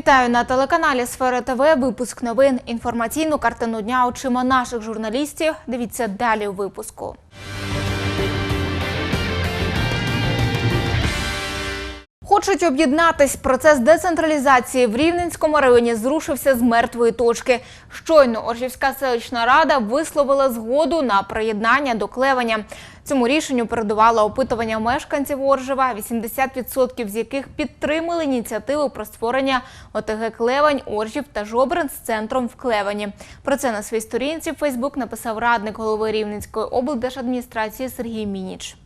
Вітаю на телеканалі Сфера ТВ. Випуск новин. Інформаційну картину дня очима наших журналістів. Дивіться далі у випуску. Хочуть об'єднатись. Процес децентралізації в Рівненському районі зрушився з мертвої точки. Щойно Оржівська селищна рада висловила згоду на приєднання до клевання. Цьому рішенню передувало опитування мешканців Оржева, 80% з яких підтримали ініціативу про створення ОТГ Клевань, Оржів та Жобрин з центром в Клевані. Про це на своїй сторінці в Фейсбук написав радник голови Рівненської облдержадміністрації Сергій Мініч.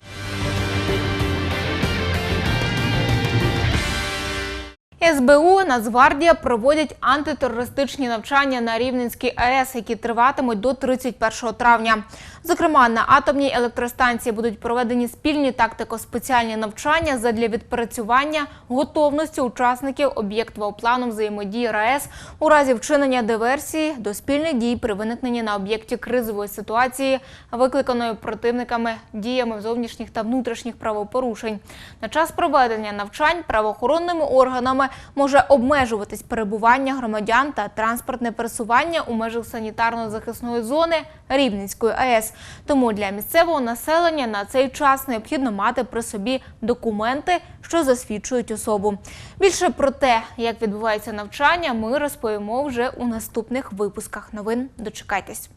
СБУ Нацгвардія проводять антитерористичні навчання на Рівненській АЕС, які триватимуть до 31 травня. Зокрема, на атомній електростанції будуть проведені спільні тактико-спеціальні навчання задля відпрацювання готовності учасників об'єктового плану взаємодії РАЕС у разі вчинення диверсії до спільних дій при виникненні на об'єкті кризової ситуації, викликаної противниками діями зовнішніх та внутрішніх правопорушень. На час проведення навчань правоохоронними органами може обмежуватись перебування громадян та транспортне пересування у межах санітарно-захисної зони Рівненської АЕС. Тому для місцевого населення на цей час необхідно мати при собі документи, що засвідчують особу. Більше про те, як відбувається навчання, ми розповімо вже у наступних випусках новин. Дочекайтесь.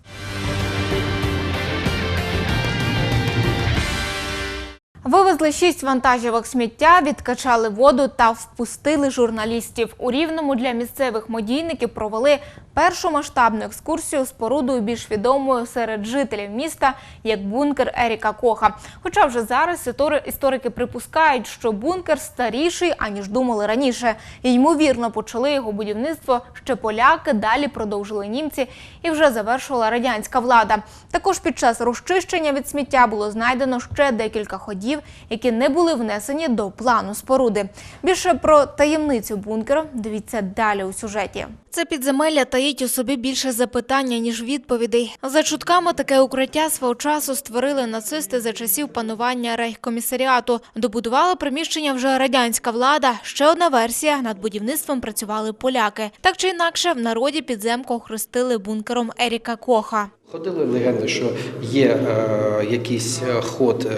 Вивезли шість вантажівок сміття, відкачали воду та впустили журналістів. У Рівному для місцевих модійників провели першу масштабну екскурсію спорудою більш відомою серед жителів міста як бункер Еріка Коха. Хоча вже зараз історики припускають, що бункер старіший аніж думали раніше. І, ймовірно, почали його будівництво ще поляки, далі продовжили німці і вже завершила радянська влада. Також під час розчищення від сміття було знайдено ще декілька ходів, які не були внесені до плану споруди. Більше про таємницю бункеру дивіться далі у сюжеті. Це підземелля таїть у собі більше запитання, ніж відповідей. За чутками таке укриття свого часу створили нацисти за часів панування рейхкомісаріату. Добудувала приміщення вже радянська влада. Ще одна версія над будівництвом працювали поляки. Так чи інакше, в народі підземку охрестили бункером Еріка Коха. Ходили легенди, що є е, якийсь е, ход е,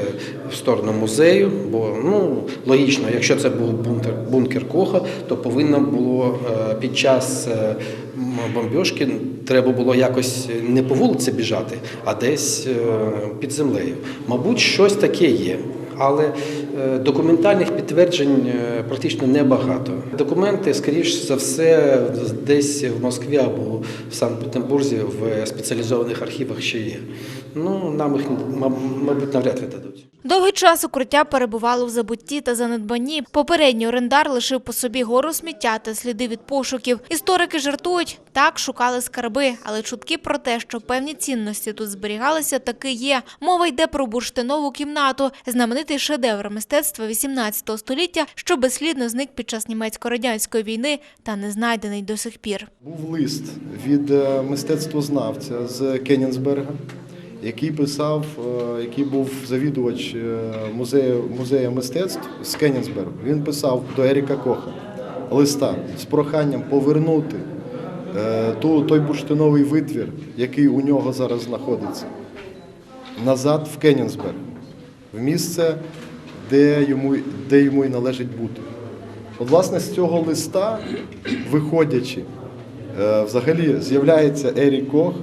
в сторону музею, бо ну логічно, якщо це був бункер, бункер Коха, то повинно було е, під час е, бомбьошки треба було якось не по вулиці біжати, а десь е, під землею. Мабуть, щось таке є. Але е, документальних підтверджень е, практично небагато. Документи, скоріш за все, десь в Москві або в Санкт-Петербурзі в спеціалізованих архівах ще є. Ну, нам їх, маб- мабуть, навряд ли дадуть. Довгий час укриття перебувало в забутті та занедбанні. Попередній орендар лишив по собі гору сміття та сліди від пошуків. Історики жартують, так шукали скарби, але чутки про те, що певні цінності тут зберігалися, таки є. Мова йде про бурштинову кімнату, знаменитий шедевр мистецтва 18 століття, що безслідно зник під час німецько-радянської війни та не знайдений до сих пір. Був лист від е, мистецтвознавця з Кенінсберга, який писав, е, який був завідувач е, музею, музею мистецтв з Кенінсбергу. Він писав до Еріка Коха листа з проханням повернути е, ту, той бурштиновий витвір, який у нього зараз знаходиться, назад в Кенінсберг, в місце, де йому, де йому і належить бути. От, власне, з цього листа, виходячи, взагалі з'являється Ерік Кох,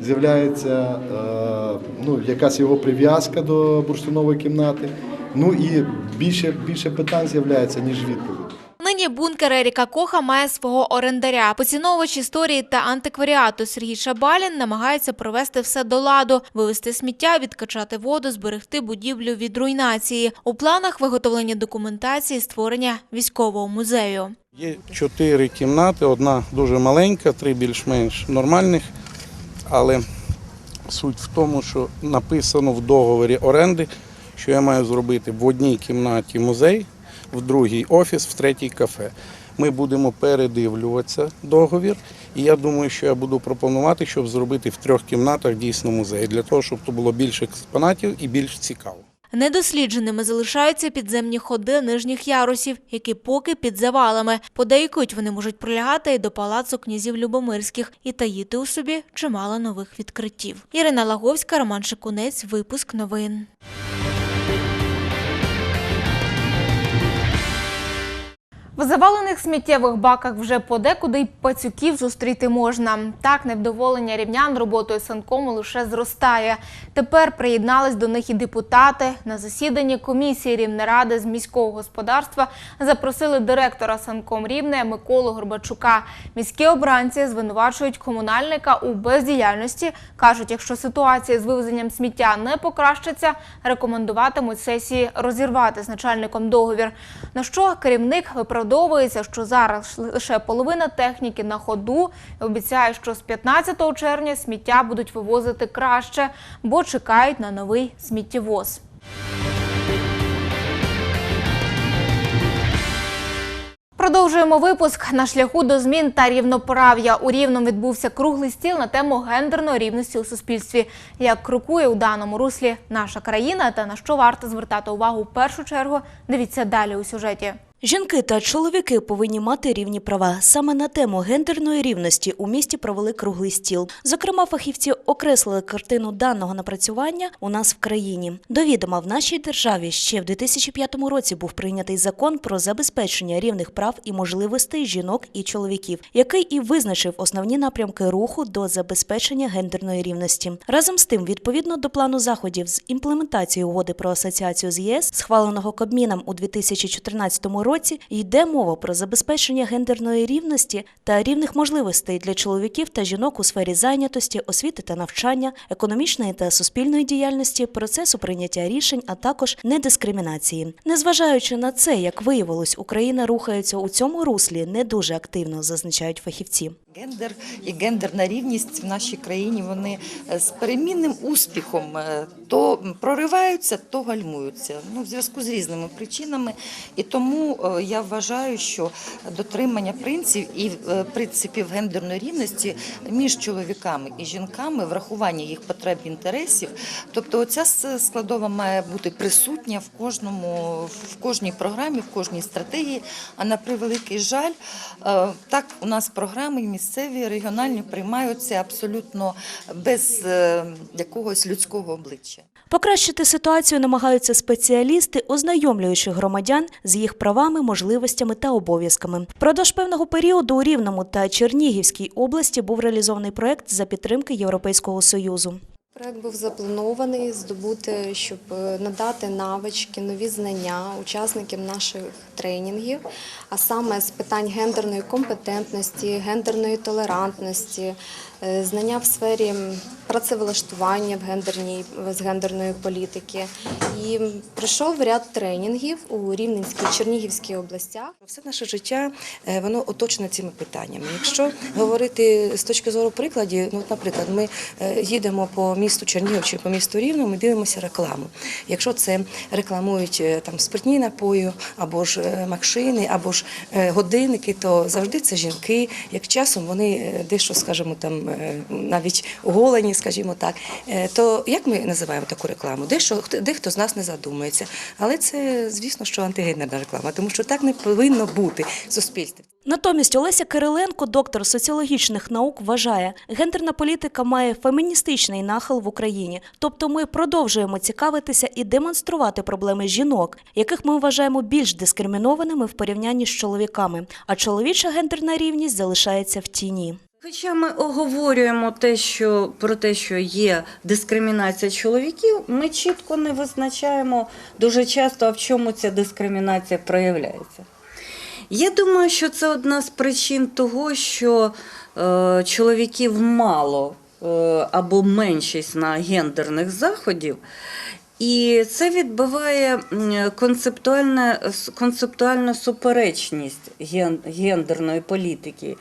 з'являється е, ну, якась його прив'язка до бурштинової кімнати. Ну і більше, більше питань з'являється, ніж відповідей. Нині бункер Еріка Коха має свого орендаря. Поціновувач історії та антикваріату Сергій Шабалін намагається провести все до ладу, вивести сміття, відкачати воду, зберегти будівлю від руйнації. У планах виготовлення документації створення військового музею. Є чотири кімнати, одна дуже маленька, три більш-менш нормальних. Але суть в тому, що написано в договорі оренди, що я маю зробити в одній кімнаті музей, в другій офіс, в третій кафе. Ми будемо передивлюватися договір, і я думаю, що я буду пропонувати, щоб зробити в трьох кімнатах дійсно музей, для того, щоб то було більше експонатів і більш цікаво. Недослідженими залишаються підземні ходи нижніх ярусів, які поки під завалами. Подейкують, вони можуть пролягати і до палацу князів Любомирських і таїти у собі чимало нових відкриттів. Ірина Лаговська, Роман Шикунець, випуск новин. В завалених сміттєвих баках вже подекуди й пацюків зустріти можна. Так невдоволення рівнян роботою санкому лише зростає. Тепер приєднались до них і депутати. На засіданні комісії Рівнеради з міського господарства запросили директора санком Рівне Миколу Горбачука. Міські обранці звинувачують комунальника у бездіяльності. кажуть, якщо ситуація з вивезенням сміття не покращиться, рекомендуватимуть сесії розірвати з начальником договір. На що керівник виправдовується, що зараз лише половина техніки на ходу обіцяє, що з 15 червня сміття будуть вивозити краще, бо чекають на новий сміттєвоз. Продовжуємо випуск на шляху до змін та рівноправ'я. У Рівному відбувся круглий стіл на тему гендерної рівності у суспільстві. Як крокує у даному руслі наша країна та на що варто звертати увагу в першу чергу, дивіться далі у сюжеті. Жінки та чоловіки повинні мати рівні права. Саме на тему гендерної рівності у місті провели круглий стіл. Зокрема, фахівці окреслили картину даного напрацювання у нас в країні. До відома в нашій державі ще в 2005 році був прийнятий закон про забезпечення рівних прав і можливостей жінок і чоловіків, який і визначив основні напрямки руху до забезпечення гендерної рівності. Разом з тим, відповідно до плану заходів з імплементації угоди про асоціацію з ЄС, схваленого Кабміном у 2014 році, йде мова про забезпечення гендерної рівності та рівних можливостей для чоловіків та жінок у сфері зайнятості, освіти та навчання, економічної та суспільної діяльності, процесу прийняття рішень, а також недискримінації. Незважаючи на це, як виявилось, Україна рухається у цьому руслі не дуже активно, зазначають фахівці. Гендер і гендерна рівність в нашій країні вони е, з перемінним успіхом е, то прориваються, то гальмуються. Ну, в зв'язку з різними причинами. І тому е, я вважаю, що дотримання принципів і е, принципів гендерної рівності між чоловіками і жінками, врахування їх потреб інтересів, тобто оця складова має бути присутня в кожному, в кожній програмі, в кожній стратегії. А на превеликий жаль, е, так у нас програми місцеві, регіональні приймаються абсолютно без якогось людського обличчя. Покращити ситуацію намагаються спеціалісти, ознайомлюючи громадян з їх правами, можливостями та обов'язками. Впродовж певного періоду у Рівному та Чернігівській області був реалізований проект за підтримки Європейського союзу. Проект був запланований здобути, щоб е, надати навички, нові знання учасникам наших тренінгів, а саме з питань гендерної компетентності, гендерної толерантності, знання в сфері працевлаштування в гендерній з гендерної політики. І пройшов ряд тренінгів у Рівненській Чернігівській областях. Все наше життя е, воно оточене цими питаннями. Якщо говорити з точки зору прикладів, ну, наприклад, ми е, їдемо по місту Чернігів чи по місту Рівно, ми дивимося рекламу. Якщо це рекламують е, там спиртні напої, або ж е, машини, або ж е, годинники, то завжди це жінки. Як часом вони е, дещо, скажімо, там е, навіть оголені, скажімо так. Е, То як ми називаємо таку рекламу? Дещо хто- дехто з нас не задумується, але це звісно, що антигендерна реклама, тому що так не повинно бути в суспільстві. Натомість Олеся Кириленко, доктор соціологічних наук, вважає, гендерна політика має феміністичний нахил в Україні. Тобто ми продовжуємо цікавитися і демонструвати проблеми жінок, яких ми вважаємо більш дискримінованими в порівнянні з чоловіками. А чоловіча гендерна рівність залишається в тіні. Хоча ми оговорюємо те, що про те, що є дискримінація чоловіків, ми чітко не визначаємо дуже часто, а в чому ця дискримінація проявляється. Я думаю, що це одна з причин того, що е, чоловіків мало е, або меншість на гендерних заходів. І це відбиває концептуальну суперечність ген- гендерної політики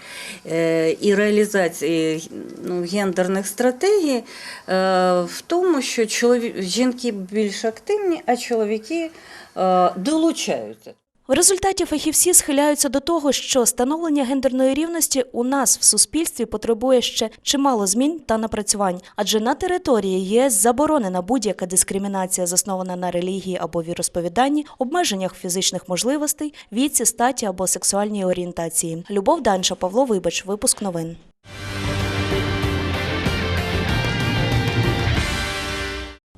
е, і реалізації ну, гендерних стратегій е, в тому, що жінки більш активні, а чоловіки е, долучаються. В результаті фахівці схиляються до того, що становлення гендерної рівності у нас в суспільстві потребує ще чимало змін та напрацювань, адже на території ЄС заборонена будь-яка дискримінація, заснована на релігії або віросповіданні, обмеженнях фізичних можливостей, віці, статі або сексуальній орієнтації. Любов Данша, Павло Вибач, випуск новин.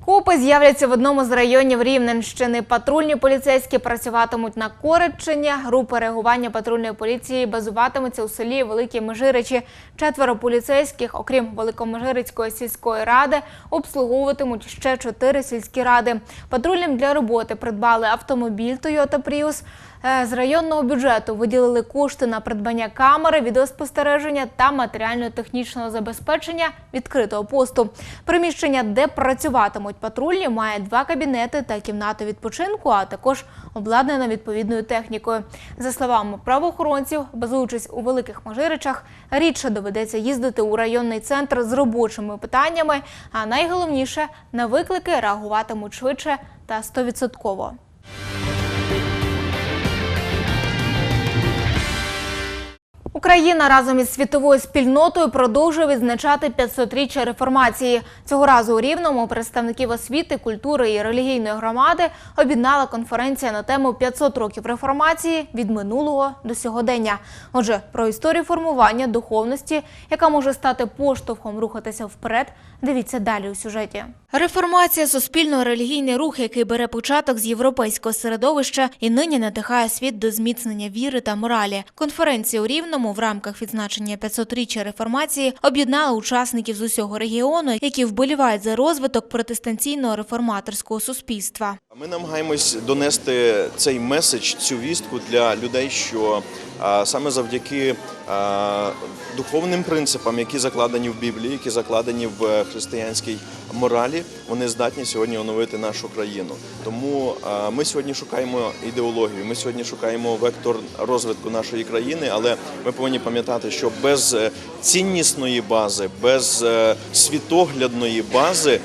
Копи з'являться в одному з районів Рівненщини. Патрульні поліцейські працюватимуть на Кореччині. Групи реагування патрульної поліції базуватимуться у селі Великі Межиричі. Четверо поліцейських, окрім Великомежирицької сільської ради, обслуговуватимуть ще чотири сільські ради. Патрульним для роботи придбали автомобіль Toyota Prius. Е, З районного бюджету виділили кошти на придбання камери, відеоспостереження та матеріально-технічного забезпечення відкритого посту. Приміщення, де працюватимуть патрульні, має два кабінети та кімнату відпочинку, а також обладнана відповідною технікою. За словами правоохоронців, базуючись у великих Мажиричах, рідше доведеться їздити у районний центр з робочими питаннями. А найголовніше на виклики реагуватимуть швидше та стовідсотково. Україна разом із світовою спільнотою продовжує відзначати 500-річчя реформації. Цього разу у Рівному представників освіти, культури і релігійної громади об'єднала конференція на тему «500 років реформації від минулого до сьогодення. Отже, про історію формування духовності, яка може стати поштовхом рухатися вперед. Дивіться далі у сюжеті. Реформація суспільно-релігійний рух, який бере початок з європейського середовища і нині надихає світ до зміцнення віри та моралі. Конференція у Рівному в рамках відзначення 500-річчя реформації об'єднала учасників з усього регіону, які вболівають за розвиток протестанційного реформаторського суспільства. Ми намагаємось донести цей меседж, цю вістку для людей, що саме завдяки духовним принципам, які закладені в Біблії, які закладені в е, християнській моралі, вони здатні сьогодні оновити нашу країну. Тому ми сьогодні шукаємо ідеологію, ми сьогодні шукаємо вектор розвитку нашої країни, але ми повинні пам'ятати, що без е, ціннісної бази, без е, світоглядної бази,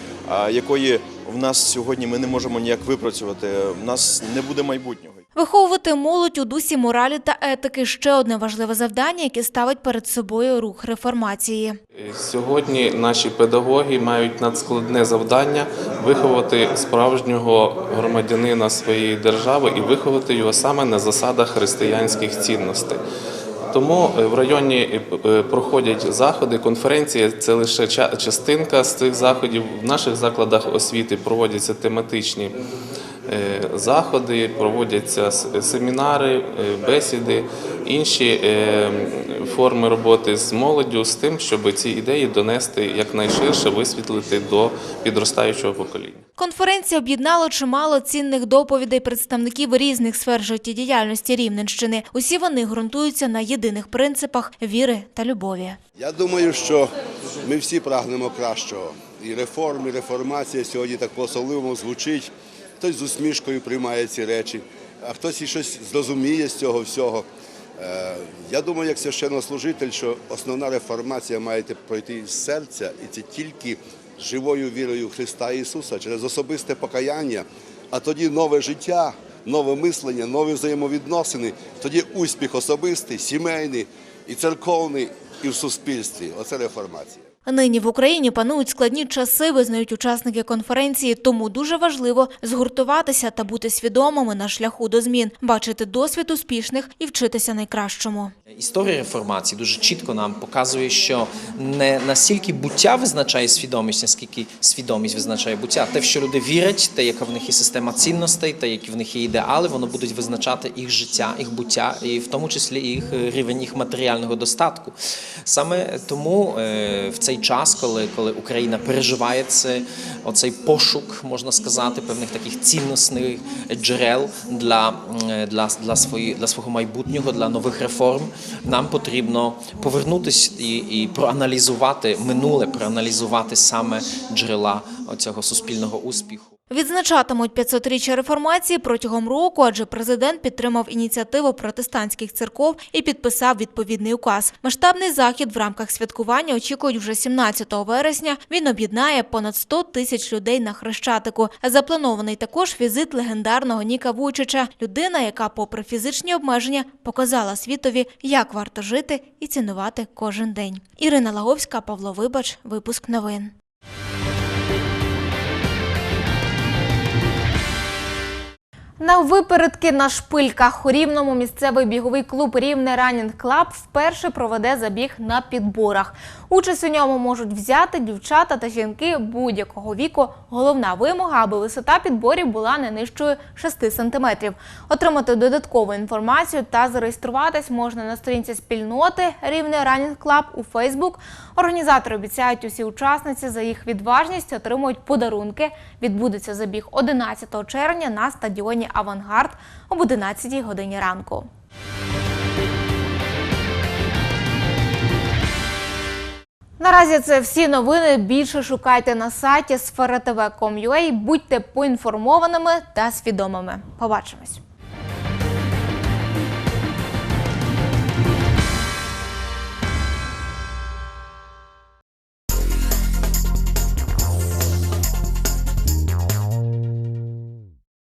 якої в нас сьогодні ми не можемо ніяк випрацювати. В нас не буде майбутнього. Виховувати молодь у дусі моралі та етики ще одне важливе завдання, яке ставить перед собою рух реформації. Сьогодні наші педагоги мають надскладне завдання виховати справжнього громадянина своєї держави і виховати його саме на засадах християнських цінностей. Тому е, в районі е, проходять заходи, конференції це лише ча- частинка з цих заходів. В наших закладах освіти проводяться тематичні е, заходи, проводяться семінари, е, бесіди, інші е, форми роботи з молоддю з тим, щоб ці ідеї донести якнайширше, висвітлити до підростаючого покоління. Конференція об'єднала чимало цінних доповідей представників різних сфер життєдіяльності Рівненщини. Усі вони ґрунтуються на єдиних принципах віри та любові. Я думаю, що ми всі прагнемо кращого. І реформ, і реформація сьогодні так по-особливому звучить. Хтось з усмішкою приймає ці речі, а хтось і щось зрозуміє з цього всього. Е, Я думаю, як священнослужитель, що основна реформація має пройти з серця, і це тільки живою вірою Христа Ісуса через особисте покаяння, а тоді нове життя, нове мислення, нові взаємовідносини, тоді успіх особистий, сімейний і церковний, і в суспільстві. Оце реформація. Нині в Україні панують складні часи, визнають учасники конференції, тому дуже важливо згуртуватися та бути свідомими на шляху до змін, бачити досвід успішних і вчитися найкращому. Історія реформації дуже чітко нам показує, що не настільки буття визначає свідомість, наскільки свідомість визначає буття. Те, в що люди вірять, те, яка в них є система цінностей, те, які в них є ідеали, воно будуть визначати їх життя, їх буття, і в тому числі їх е, рівень їх матеріального достатку. Саме тому е, в цей час, коли, коли Україна переживає це, оцей пошук, можна сказати, певних таких цінностних джерел для, для, для, свої, для свого майбутнього, для нових реформ, нам потрібно повернутися і, і проаналізувати минуле, проаналізувати саме джерела цього суспільного успіху. Відзначатимуть 500-річчя реформації протягом року, адже президент підтримав ініціативу протестантських церков і підписав відповідний указ. Масштабний захід в рамках святкування очікують вже 17 вересня. Він об'єднає понад 100 тисяч людей на Хрещатику. Запланований також візит легендарного Ніка Вуйчича, людина, яка, попри фізичні обмеження, показала світові, як варто жити і цінувати кожен день. Ірина Лаговська, Павло Вибач, випуск новин. На випередки на шпильках у Рівному місцевий біговий клуб Рівне Ранінг Клаб вперше проведе забіг на підборах. Участь у ньому можуть взяти дівчата та жінки будь-якого віку. Головна вимога, аби висота підборів була не нижчою 6 сантиметрів. Отримати додаткову інформацію та зареєструватись можна на сторінці спільноти Рівне Ранінг Клаб у Фейсбук. Організатори обіцяють усі учасниці за їх відважність отримують подарунки. Відбудеться забіг 11 червня на стадіоні Авангард об 11 годині ранку. Наразі це всі новини. Більше шукайте на сайті sfera.tv.com.ua. Будьте поінформованими та свідомими. Побачимось.